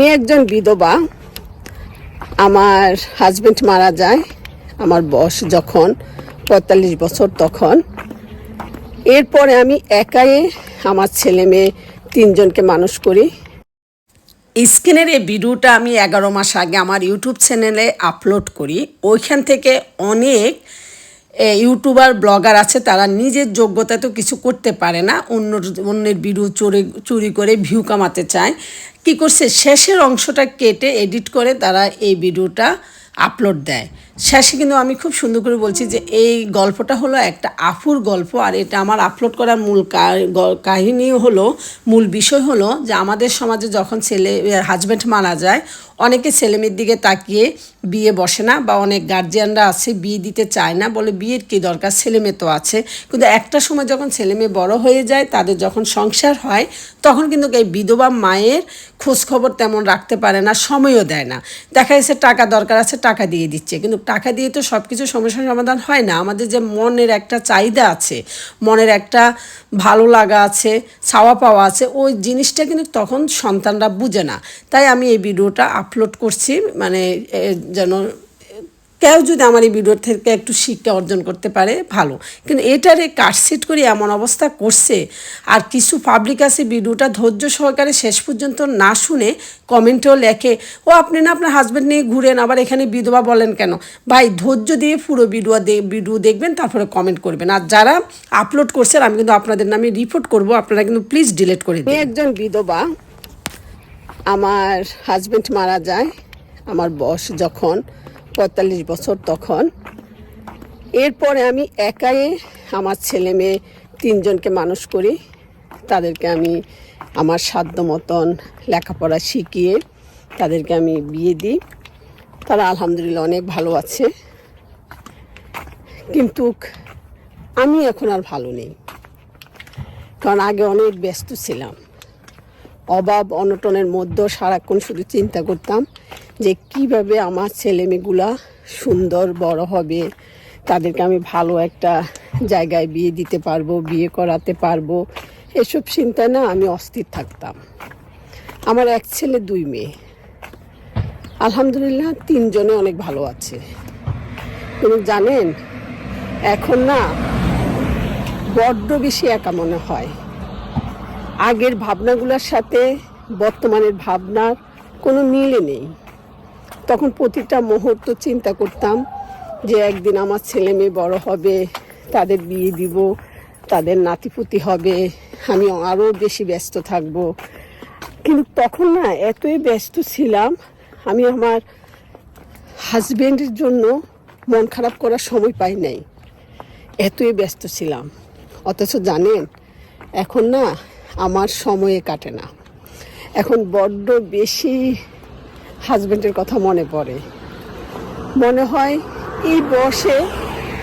আমি একজন বিধবা। আমার হাজবেন্ড মারা যায়, আমার বয়স যখন পঁয়তাল্লিশ বছর তখন। এরপরে আমি একাই আমার ছেলে মেয়ে তিনজনকে মানুষ করি। স্ক্রিনের এই ভিডিওটা আমি এগারো মাস আগে আমার ইউটিউব চ্যানেলে আপলোড করি। ওইখান থেকে অনেক ইউটিউবার, ব্লগার আছে, তারা নিজের যোগ্যতা তো কিছু করতে পারে না। অন্য অন্যের ভিডিও চোরে, চুরি করে ভিউ কামাতে চায়। কি করছে? শেষের অংশটা কেটে এডিট করে তারা এই ভিডিওটা আপলোড দেয়। শেষে কিন্তু আমি খুব সুন্দর করে বলছি যে, এই গল্পটা হলো একটা আফুর গল্প, আর এটা আমার আপলোড করার মূল কাহিনী হলো, মূল বিষয় হলো যে, আমাদের সমাজে যখন ছেলে হাজব্যান্ড মারা যায় অনেকে ছেলেমেয়ের দিকে তাকিয়ে বিয়ে বসে না বা অনেক গার্জিয়ানরা আছে, বিয়ে দিতে চায় না, বলে বিয়ের কী দরকার? ছেলেমেয়ে তো আছে। কিন্তু একটা সময় যখন ছেলেমেয়ে বড় হয়ে যায়, তাদের যখন সংসার হয়, তখন কিন্তু এই বিধবা মায়ের খোঁজখবর তেমন রাখতে পারে না, সময়ও দেয় না। দেখা যাচ্ছে টাকা দরকার আছে, টাকা দিয়ে দিচ্ছে। কিন্তু টাকা দিয়ে তো সব কিছু সমস্যার সমাধান হয় না। আমাদের যে মনের একটা চাহিদা আছে, মনের একটা ভালো লাগা আছে ছাওয়া পাওয়া আছে, ওই জিনিসটা কিন্তু তখন সন্তানরা বুঝে না। তাই আমি এই ভিডিওটা আপলোড করছি মানে যেন, কেউ যদি আমার এই ভিডিও থেকে একটু শিক্ষা অর্জন করতে পারে, ভালো। কিন্তু এটারে কাটসিট করে এমন অবস্থা করছে, আর কিছু পাবলিক আছে ভিডিওটা ধৈর্য সহকারে শেষ পর্যন্ত না শুনে কমেন্টেও লেখে, ও, আপনি না আপনার হাজব্যান্ড নিয়ে ঘুরেন, আবার এখানে বিধবা বলেন কেন? ভাই, ধৈর্য দিয়ে পুরো ভিডিও ভিডিও দেখবেন, তারপরে কমেন্ট করবেন। আর যারা আপলোড করছেন, আমি কিন্তু আপনাদের নামে রিপোর্ট করব, আপনারা কিন্তু প্লিজ ডিলিট করে দিন। একজন বিধবা আমার হাজবেন্ড মারা যায়, আমার বয়স যখন পঁয়তাল্লিশ বছর তখন। এরপরে আমি একাই আমার ছেলে মেয়ে তিনজনকে মানুষ করি, তাদেরকে আমি আমার সাধ্য মতন লেখাপড়া শিখিয়ে তাদেরকে আমি বিয়ে দিই। তারা আলহামদুলিল্লাহ অনেক ভালো আছে। কিন্তু আমি এখন আর ভালো নেই। কারণ আগে অনেক ব্যস্ত ছিলাম। অভাব, অনটনের মধ্যেও সারাক্ষণ শুধু চিন্তা করতাম যে কীভাবে আমার ছেলেমেয়েগুলা সুন্দর, বড় হবে। তাদেরকে আমি ভালো একটা জায়গায় বিয়ে দিতে পারব, বিয়ে করাতে পারব। এসব চিন্তায় না আমি অস্থির থাকতাম। আমার এক ছেলে, দুই মেয়ে। আলহামদুলিল্লাহ তিনজনে অনেক ভালো আছে। কিন্তু জানেন, এখন না বড্ড বেশি একা মনে হয়। আগের ভাবনাগুলোর সাথে বর্তমানের ভাবনার কোনো মিলে নেই। তখন প্রতিটা মুহূর্ত চিন্তা করতাম যে একদিন আমার ছেলে মেয়ে বড় হবে, তাদের বিয়ে দিব, তাদের নাতিপুতি হবে, আমি আরও বেশি ব্যস্ত থাকব। কিন্তু তখন না এতই ব্যস্ত ছিলাম, আমি আমার হাজব্যান্ডের জন্য মন খারাপ করার সময় পাই নাই। এতই ব্যস্ত ছিলাম। অথচ জানেন, এখন না আমার সময়ে কাটে না। এখন বড্ড বেশি হাজবেন্ডের কথা মনে পড়ে। মনে হয় এই বসে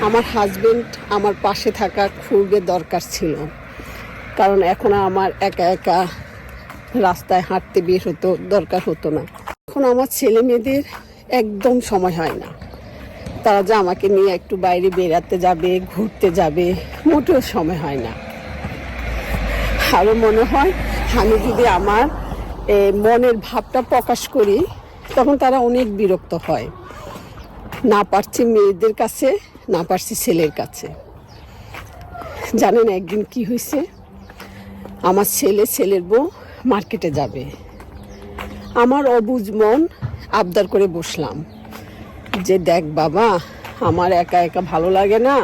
আমার হাজবেন্ড আমার পাশে থাকা খুবই দরকার ছিল। কারণ এখন আমার একা একা রাস্তায় হাঁটতে বের হতো দরকার হতো না। এখন আমার ছেলে মেয়েদের একদম সময় হয় না। তারা যে আমাকে নিয়ে একটু বাইরে বেড়াতে যাবে, ঘুরতে যাবে, মোটেও সময় হয় না। আরও মনে হয়। আমি যদি আমার মনের ভাবটা প্রকাশ করি, তখন তারা অনেক বিরক্ত হয়। না পারছি মেয়েদের কাছে, না পারছি ছেলের কাছে। জানেন একদিন কি হয়েছে? আমার ছেলে, ছেলের বউ মার্কেটে যাবে। আমার অবুজ মন আবদার করে বসলাম। যে দেখ বাবা, আমার একা একা ভালো লাগে না।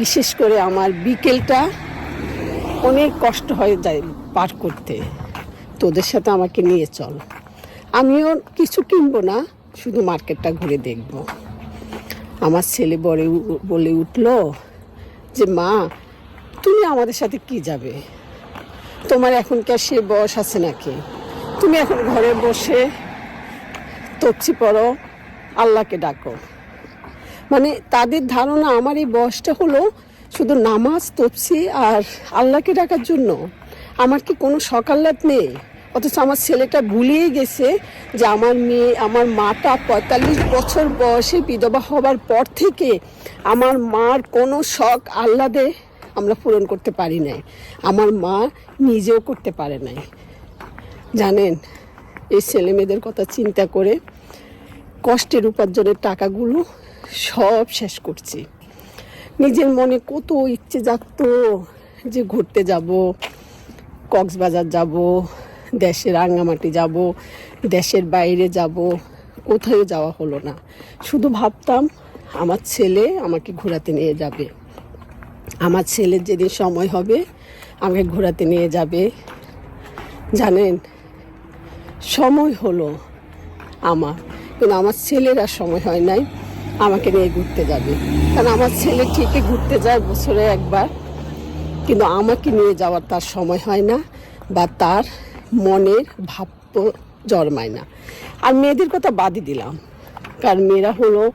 বিশেষ করে আমার বিকেলটা অনেক কষ্ট হয়ে যায় পার করতে। তোদের সাথে আমাকে নিয়ে চল। আমিও কিছু কিনবো না, শুধু মার্কেটটা ঘুরে দেখব। আমার ছেলে উ- বলে উঠল যে, মা, তুমি আমাদের সাথে কি যাবে? তোমার এখনকার সে বয়স আছে নাকি? তুমি এখন ঘরে বসে তপসি পড়ো, আল্লাহকে ডাকো। মানে তাদের ধারণা আমার এই বয়সটা হলো শুধু নামাজ তপসি আর আল্লাহকে ডাকার জন্য? আমার কি কোনো সকাল্লাত নেই? অথচ আমার ছেলেটা ভুলিয়ে গেছে যে আমার মেয়ে, আমার মাটা পঁয়তাল্লিশ বছর বয়সে বিধবা হবার পর থেকে আমার মার কোনো শখ আহ্লাদে আমরা পূরণ করতে পারি নাই। আমার মা নিজেও করতে পারে নাই। জানেন, এই ছেলে মেয়েদের কথা চিন্তা করে কষ্টের উপার্জনের টাকাগুলো সব শেষ করছি। নিজের মনে কত ইচ্ছে জাগতো যে ঘুরতে যাব, কক্সবাজার যাব, দেশের রাঙ্গামাটি যাব, দেশের বাইরে যাব কোথাও যাওয়া হলো না। শুধু ভাবতাম, আমার ছেলে আমাকে ঘোরাতে নিয়ে যাবে। আমার ছেলের যেদিন সময় হবে, আমাকে ঘোরাতে নিয়ে যাবে। জানেন, সময় হলো আমার। কিন্তু আমার ছেলের আর সময় হয় নাই। আমাকে নিয়ে ঘুরতে যাবে। কারণ আমার ছেলে ঠিকই ঘুরতে যায় বছরে একবার। কিন্তু আমাকে নিয়ে যাওয়ার তার সময় হয় না বা তার মনের ভাব্য জন্মায় না। আর মেয়েদের কথা বাদই দিলাম। কারণ মেয়েরা হলো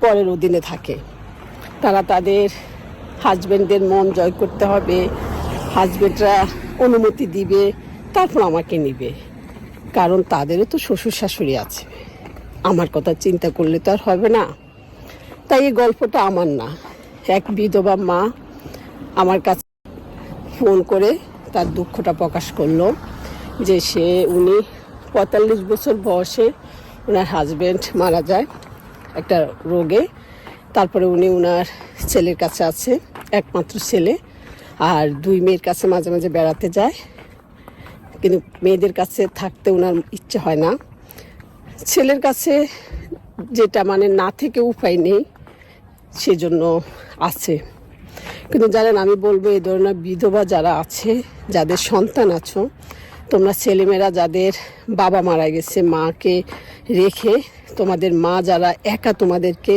পরের অধীনে থাকে। তারা তাদের হাজব্যান্ডদের মন জয় করতে হবে। হাজব্যান্ডরা অনুমতি দিবে, তারপর আমাকে নিবে। কারণ তাদেরও তো শ্বশুর শাশুড়ি আছে। আমার কথা চিন্তা করলে তো আর হবে না। তাই এই গল্পটা আমার না। এক বিধবা মা আমার কাছে ফোন করে তার দুঃখটা প্রকাশ করল যে সে, উনি পঁয়তাল্লিশ বছর বয়সে ওনার হাজব্যান্ড মারা যায় একটা রোগে। তারপরে উনি ওনার ছেলের কাছে আছে, একমাত্র ছেলে, আর দুই মেয়ের কাছে মাঝে মাঝে বেড়াতে যায়। কিন্তু মেয়েদের কাছে থাকতে ওনার ইচ্ছে হয় না। ছেলের কাছে যেটা মানে না থেকে উপায় নেই। সেজন্য আছে। কিন্তু জানেন, আমি বলব এই ধরনের বিধবা যারা আছে, যাদের সন্তান আছো, তোমরা ছেলেমেয়েরা যাদের বাবা মারা গেছে, মাকে রেখে তোমাদের মা যারা একা তোমাদেরকে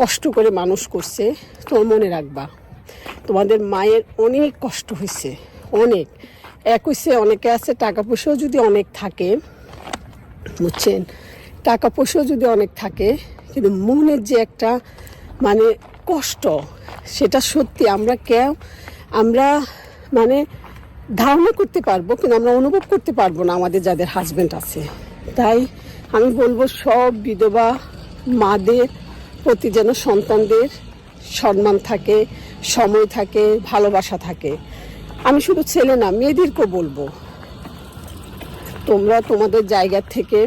কষ্ট করে মানুষ করছে, তোমার মনে রাখবা, তোমাদের মায়ের অনেক কষ্ট হয়েছে, অনেক। এক হয়েছে অনেকে আছে, টাকা পয়সাও যদি অনেক থাকে, বুঝছেন? টাকা পয়সাও যদি অনেক থাকে, কিন্তু মনের যে একটা মানে কষ্ট, সেটা সত্যি আমরা কেউ, আমরা মানে ধারণা করতে পারব কিন্তু আমরা অনুভব করতে পারব না আমাদের যাদের হাজব্যান্ড আছে। তাই আমি বলব সব বিধবা মাদের প্রতি যেন সন্তানদের সম্মান থাকে, সময় থাকে, ভালোবাসা থাকে। আমি শুধু ছেলে না, মেয়েদেরকেও বলব, তোমরা তোমাদের জায়গা থেকে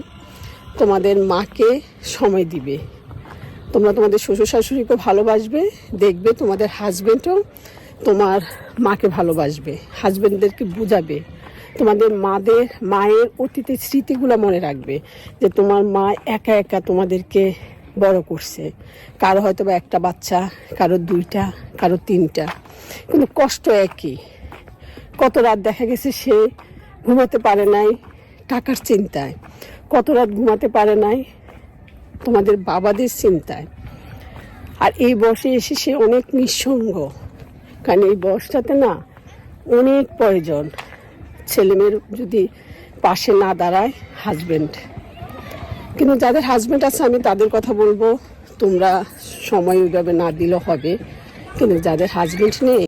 তোমাদের মাকে সময় দিবে। তোমরা তোমাদের শ্বশুর শাশুড়িকে ভালোবাসবে, দেখবে তোমাদের হাজবেন্ডও তোমার মাকে ভালোবাসবে হাজবেন্ডদেরকে বুঝাবে। তোমাদের মাদের, মায়ের অতীতের স্মৃতিগুলো মনে রাখবে যে তোমার মা একা একা তোমাদেরকে বড় করছে। কারও হয়তো বা একটা বাচ্চা, কারও দুইটা, কারও তিনটা। কিন্তু কষ্ট একই। কত রাত দেখা গেছে সে ঘুমাতে পারে নাই, টাকার চিন্তায়। কত রাত ঘুমাতে পারে নাই তোমাদের বাবাদের চিন্তায়। আর এই বয়সে এসে সে অনেক নিঃসঙ্গ। কারণ এই বয়সটাতে না অনেক প্রয়োজন ছেলেমেয়ের যদি পাশে না দাঁড়ায় হাজবেন্ড কিন্তু যাদের হাজবেন্ড আছে, আমি তাদের কথা বলব, তোমরা সময় ওইভাবে না দিলেও হবে। কিন্তু যাদের হাজবেন্ড নেই